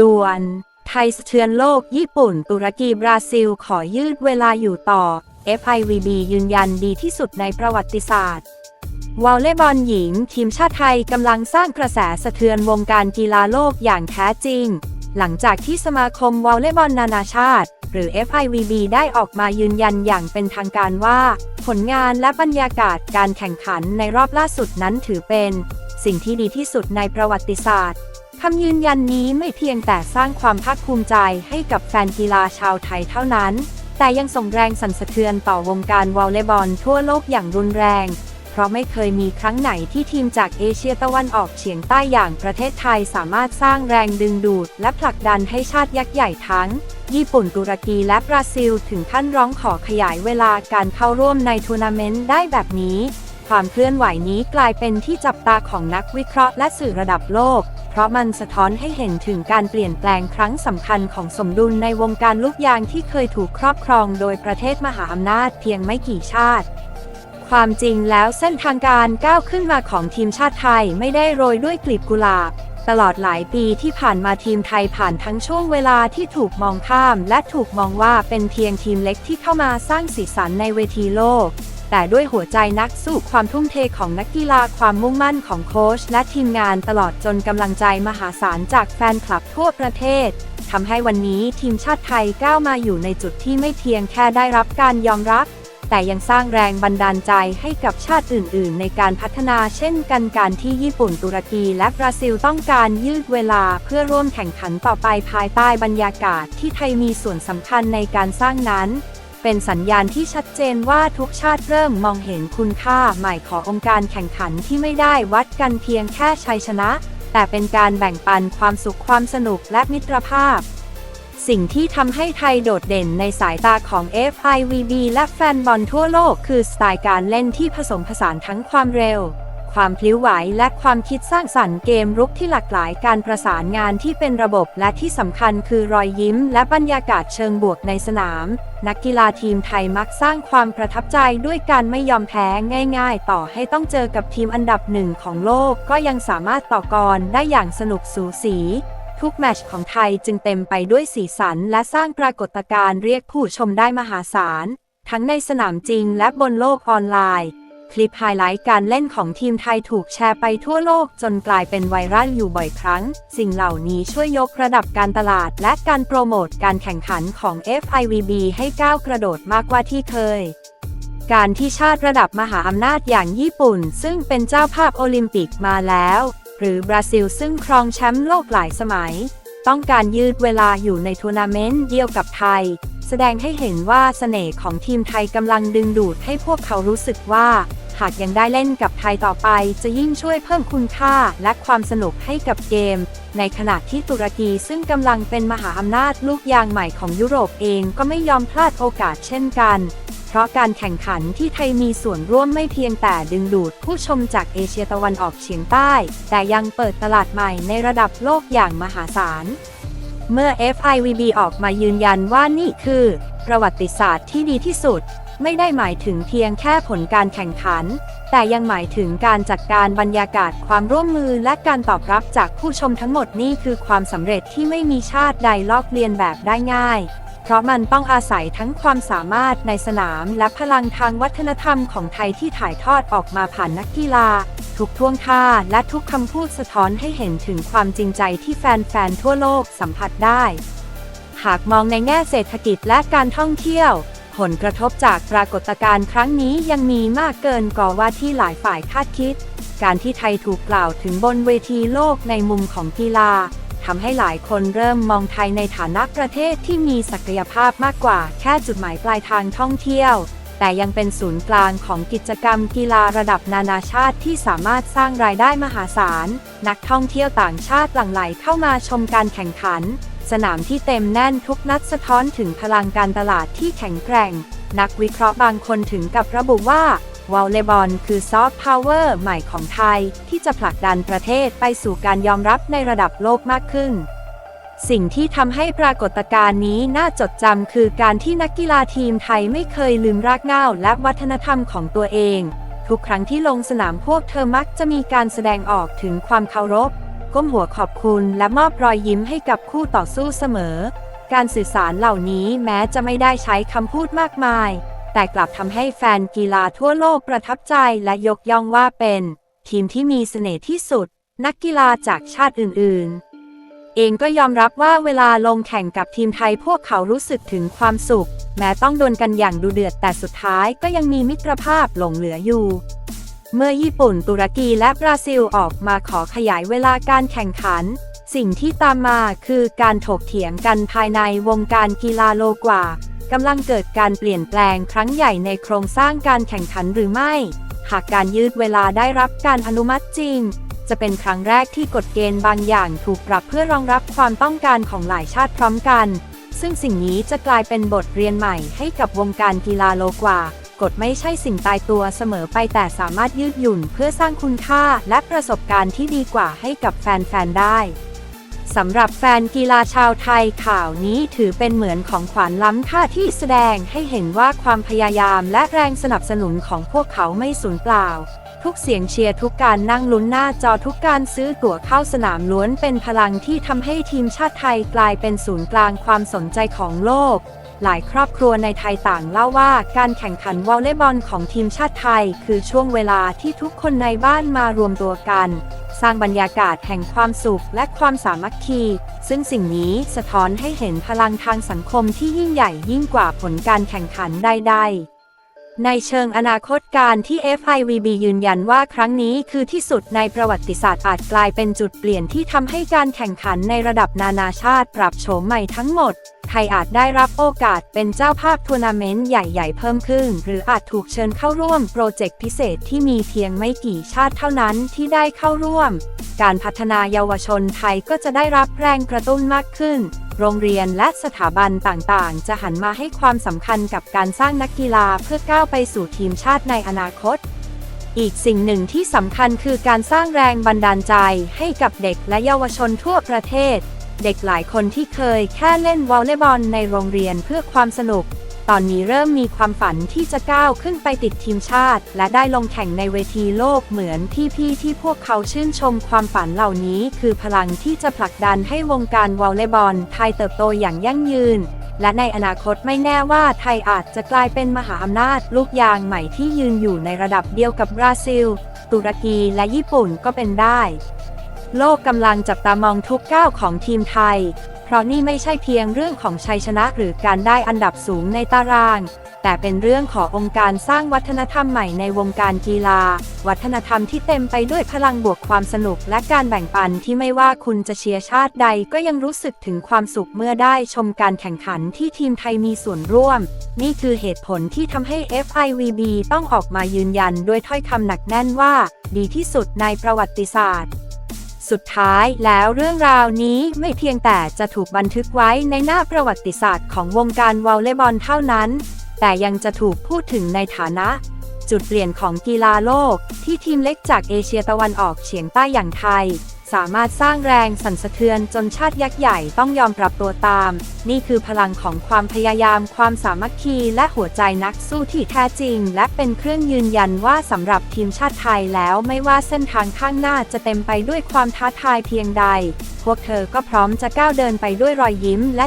ด่วน ไทยสะเทือนโลก ญี่ปุ่น ตุรกี บราซิล ขอยืดเวลาอยู่ต่อ FIVB ยืนยันดีที่สุดในประวัติศาสตร์วอลเลย์บอลหญิง ทีมชาติไทยกำลังสร้างกระแสสะเทือนวงการกีฬาโลกอย่างแท้จริง หลังจากที่สมาคมวอลเลย์บอลนานาชาติ หรือ FIVB ได้ออกมายืนยันอย่างเป็นทางการว่า ผลงานและบรรยากาศการแข่งขันในรอบล่าสุดนั้นถือเป็น สิ่งที่ดีที่สุดในประวัติศาสตร์ คำยืนยันนี้ไม่เพียงแต่สร้างความภาคภูมิใจให้กับแฟนกีฬาชาวไทยเท่านั้น แต่ยังส่งแรงสั่นสะเทือนต่อวงการวอลเลย์บอลทั่วโลกอย่างรุนแรง เพราะไม่เคยมีครั้งไหนที่ทีมจากเอเชียตะวันออกเฉียงใต้อย่างประเทศไทยสามารถสร้างแรงดึงดูด และผลักดันให้ชาติยักษ์ใหญ่ทั้ง ญี่ปุ่นตุรกีและบราซิล ถึงขั้นร้องขอขยายเวลาการเข้าร่วมในทัวร์นาเมนต์ได้แบบนี้ ความเคลื่อนไหวนี้กลายเป็นที่จับตาของนักวิเคราะห์และสื่อระดับโลก เพราะมันสะท้อนให้เห็นถึงการเปลี่ยนแปลงครั้งสำคัญของสมดุลในวงการลูกยางที่เคยถูกครอบครองโดยประเทศมหาอำนาจเพียงไม่กี่ชาติ ความจริงแล้วเส้นทางการก้าวขึ้นมาของทีมชาติไทยไม่ได้โรยด้วยกลีบกุหลาบ ตลอดหลายปีที่ผ่านมาทีมไทยผ่านทั้งช่วงเวลาที่ถูกมองข้าม และถูกมองว่าเป็นเพียงทีมเล็กที่เข้ามาสร้างสีสันในเวทีโลก แต่ด้วยหัวใจนักสู้ความทุ่มเทของนักกีฬาความมุ่งมั่นของโค้ชและทีมงานตลอดจนกำลังใจมหาศาลจากแฟนคลับทั่วประเทศทำให้วันนี้ทีมชาติไทยก้าวมาอยู่ในจุดที่ไม่เพียงแค่ได้รับการยอมรับ แต่ยังสร้างแรงบันดาลใจให้กับชาติอื่น ๆ ในการพัฒนาเช่นกันการที่ญี่ปุ่นตุรกีและบราซิลต้องการยืดเวลาเพื่อร่วมแข่งขันต่อไปภายใต้บรรยากาศที่ไทยมีส่วนสำคัญในการสร้างนั้น เป็นสัญญาณที่ชัดเจนว่าทุกชาติเริ่มมองเห็นคุณค่าใหม่ขององค์การแข่งขันที่ไม่ได้วัดกันเพียงแค่ชัยชนะ แต่เป็นการแบ่งปันความสุขความสนุกและมิตรภาพ สิ่งที่ทำให้ไทยโดดเด่นในสายตาของ FIVB และแฟนบอลทั่วโลกคือสไตล์การเล่นที่ผสมผสานทั้งความเร็ว ความพลิ้วไหวและความคิดสร้างสรรค์เกมรุกที่หลากหลายการประสานงานที่เป็นระบบและที่สำคัญคือรอยยิ้ม และบรรยากาศเชิงบวกในสนาม นักกีฬาทีมไทยมักสร้างความประทับใจด้วยการไม่ยอมแพ้ง่ายๆ ต่อให้ต้องเจอกับทีมอันดับหนึ่งของโลก ก็ยังสามารถต่อกรได้อย่างสนุกสูสีทุกแมตช์ของไทยจึงเต็มไปด้วยสีสัน และสร้างปรากฏการณ์เรียกผู้ชมได้มหาศาล ทั้งในสนามจริงและบนโลกออนไลน์ คลิปไฮไลท์การเล่นของทีมไทยถูกแชร์ไปทั่วโลกจนกลายเป็นไวรัลอยู่บ่อยครั้ง สิ่งเหล่านี้ช่วยยกระดับการตลาด และการโปรโมทการแข่งขันของ FIVB ให้ก้าวกระโดดมากกว่าที่เคยการที่ชาติระดับมหาอำนาจอย่างญี่ปุ่น ซึ่งเป็นเจ้าภาพโอลิมปิกมาแล้ว หรือบราซิลซึ่งครองแชมป์โลกหลายสมัย ต้องการยืดเวลาอยู่ในทัวร์นาเมนต์เดียวกับไทย แสดงให้เห็นว่าเสน่ห์ของทีมไทยกำลังดึงดูดให้พวกเขารู้สึกว่า หากยังได้เล่นกับไทยต่อไป จะยิ่งช่วยเพิ่มคุณค่าและความสนุกให้กับเกม ในขณะที่ตุรกีซึ่งกำลังเป็นมหาอำนาจลูกยางใหม่ของยุโรปเองก็ไม่ยอมพลาดโอกาสเช่นกัน เพราะการแข่งขันที่ไทยมีส่วนร่วมไม่เพียงแต่ดึงดูดผู้ชมจากเอเชียตะวันออกเฉียงใต้ แต่ยังเปิดตลาดใหม่ในระดับโลกอย่างมหาศาล เมื่อ FIVB ออกมายืนยันว่านี่คือ ประวัติศาสตร์ที่ดีที่สุด ไม่ได้หมายถึงเพียงแค่ผลการแข่งขัน แต่ยังหมายถึงการจัดการบรรยากาศความร่วมมือและการตอบรับจากผู้ชมทั้งหมดนี่คือความสำเร็จที่ไม่มีชาติใดลอกเลียนแบบได้ง่าย เพราะมันต้องอาศัยทั้งความสามารถในสนามและพลังทางวัฒนธรรมของไทยที่ถ่ายทอดออกมาผ่านนักกีฬา ทุกท่วงท่าและทุกคำพูดสะท้อนให้เห็นถึงความจริงใจที่แฟนๆทั่วโลกสัมผัสได้ หากมองในแง่เศรษฐกิจและการท่องเที่ยว ผลกระทบจากปรากฏการณ์ครั้งนี้ยังมีมากเกินกว่าว่าที่หลายฝ่ายคาดคิด การที่ไทยถูกกล่าวถึงบนเวทีโลกในมุมของกีฬาทำให้หลายคนเริ่มมองไทยในฐานะประเทศที่มีศักยภาพมากกว่าแค่จุดหมายปลายทางท่องเที่ยว แต่ยังเป็นศูนย์กลางของกิจกรรมกีฬาระดับนานาชาติที่สามารถสร้างรายได้มหาศาล นักท่องเที่ยวต่างชาติหลั่งไหลเข้ามาชมการแข่งขัน สนามที่เต็มแน่นทุกนัดสะท้อนถึงพลังการตลาดที่แข็งแกร่ง นักวิเคราะห์บางคนถึงกับระบุว่าวอลเลย์บอลคือซอฟต์พาวเวอร์ใหม่ของไทย ที่จะผลักดันประเทศไปสู่การยอมรับในระดับโลกมากขึ้น สิ่งที่ทำให้ปรากฏการณ์นี้น่าจดจำคือการที่นักกีฬาทีมไทยไม่เคยลืมรากเหง้าและวัฒนธรรมของตัวเอง ทุกครั้งที่ลงสนามพวกเธอมักจะมีการแสดงออกถึงความเคารพ ก้มหัวขอบคุณและมอบรอยยิ้มให้กับคู่ต่อสู้เสมอ การสื่อสารเหล่านี้แม้จะไม่ได้ใช้คำพูดมากมาย แต่กลับทำให้แฟนกีฬาทั่วโลกประทับใจและยกย่องว่าเป็น ทีมที่มีเสน่ห์ที่สุด นักกีฬาจากชาติอื่น ๆ เองก็ยอมรับว่าเวลาลงแข่งกับทีมไทยพวกเขารู้สึกถึงความสุข แม้ต้องดวลกันอย่างดุเดือดแต่สุดท้ายก็ยังมีมิตรภาพหลงเหลืออยู่ เมื่อญี่ปุ่นตุรกีและบราซิลออกมาขอขยายเวลาการแข่งขัน สิ่งที่ตามมาคือการถกเถียงกันภายในวงการกีฬาโลกว่ากำลังเกิดการเปลี่ยนแปลงครั้งใหญ่ในโครงสร้างการแข่งขันหรือไม่ หากการยืดเวลาได้รับการอนุมัติจริง จะเป็นครั้งแรกที่กฎเกณฑ์บางอย่างถูกปรับเพื่อรองรับความต้องการของหลายชาติพร้อมกัน ซึ่งสิ่งนี้จะกลายเป็นบทเรียนใหม่ให้กับวงการกีฬาโลกว่ากฎไม่ใช่สิ่งตายตัวเสมอไปแต่สามารถยืดหยุ่นเพื่อสร้างคุณค่าและประสบการณ์ที่ดีกว่าให้กับแฟนๆได้สำหรับแฟนกีฬาชาวไทยข่าวนี้ถือเป็นเหมือนของขวัญล้ำค่าที่แสดงให้เห็นว่าความพยายามและแรงสนับสนุนของพวกเขาไม่สูญเปล่า ทุกเสียงเชียร์ทุกการนั่งลุ้นหน้าจอทุกการซื้อตั๋วเข้าสนามล้วนเป็นพลังที่ทำให้ทีมชาติไทยกลายเป็นศูนย์กลางความสนใจของโลก หลายครอบครัวในไทยต่างเล่าว่าการแข่งขันวอลเลย์บอลของทีมชาติไทย คือช่วงเวลาที่ทุกคนในบ้านมารวมตัวกัน สร้างบรรยากาศแห่งความสุขและความสามัคคี ซึ่งสิ่งนี้สะท้อนให้เห็นพลังทางสังคมที่ยิ่งใหญ่ยิ่งกว่าผลการแข่งขันใดๆ ในเชิงอนาคตการที่ FIVB ยืนยันว่าครั้งนี้คือที่สุดในประวัติศาสตร์อาจกลายเป็นจุดเปลี่ยนที่ทำให้การแข่งขันในระดับนานาชาติปรับโฉมใหม่ทั้งหมด ไทยอาจได้รับโอกาสเป็นเจ้าภาพทัวร์นาเมนต์ใหญ่ๆเพิ่มขึ้น หรืออาจถูกเชิญเข้าร่วมโปรเจกต์พิเศษที่มีเพียงไม่กี่ชาติเท่านั้นที่ได้เข้าร่วม การพัฒนาเยาวชนไทยก็จะได้รับแรงกระตุ้นมากขึ้น โรงเรียนและสถาบันต่างๆ จะหันมาให้ความสำคัญกับการสร้างนักกีฬาเพื่อก้าวไปสู่ทีมชาติในอนาคต อีกสิ่งหนึ่งที่สำคัญคือการสร้างแรงบันดาลใจให้กับเด็กและเยาวชนทั่วประเทศ เด็กหลายคนที่เคยแค่เล่นวอลเลย์บอลในโรงเรียนเพื่อความสนุก ตอนนี้เริ่มมีความฝันที่จะก้าวขึ้นไปติดทีมชาติ และได้ลงแข่งในเวทีโลกเหมือนพี่ๆที่พวกเขาชื่นชมความฝันเหล่านี้ คือพลังที่จะผลักดันให้วงการวอลเลย์บอลไทยเติบโตอย่างยั่งยืน และในอนาคตไม่แน่ว่าไทยอาจจะกลายเป็นมหาอำนาจลูกยางใหม่ที่ยืนอยู่ในระดับเดียวกับบราซิล ตุรกีและญี่ปุ่นก็เป็นได้ โลกกำลังจับตามองทุกก้าวของทีมไทย ราะนี่ไม่ใช่เพียงเรื่องของชัยชนะหรือการได้อันดับสูงในตาราง แต่เป็นเรื่องขององค์การสร้างวัฒนธรรมใหม่ในวงการกีฬา วัฒนธรรมที่เต็มไปด้วยพลังบวกความสนุกและการแบ่งปันที่ไม่ว่าคุณจะเชียร์ชาติใดก็ยังรู้สึกถึงความสุขเมื่อได้ชมการแข่งขันที่ทีมไทยมีส่วนร่วม นี่คือเหตุผลที่ทำให้ FIVB ต้องออกมายืนยันด้วยถ้อยคำหนักแน่นว่า ดีที่สุดในประวัติศาสตร์ สุดท้ายแล้วเรื่องราวนี้ไม่เพียงแต่จะถูกบันทึกไว้ในหน้าประวัติศาสตร์ของวงการวอลเลย์บอลเท่านั้น แต่ยังจะถูกพูดถึงในฐานะ จุดเปลี่ยนของกีฬาโลกที่ทีมเล็กจากเอเชียตะวันออกเฉียงใต้อย่างไทย สามารถสร้างแรงสั่นสะเทือนจนชาติยักษ์ใหญ่ต้องยอมปรับตัวตาม นี่คือพลังของความพยายาม ความสามัคคี และหัวใจนักสู้ที่แท้จริง และเป็นเครื่องยืนยันว่าสำหรับทีมชาติไทยแล้วไม่ว่าเส้นทางข้างหน้าจะเต็มไปด้วยความท้าทายเพียงใด พวกเธอก็พร้อมจะก้าวเดินไปด้วยรอยยิ้มและ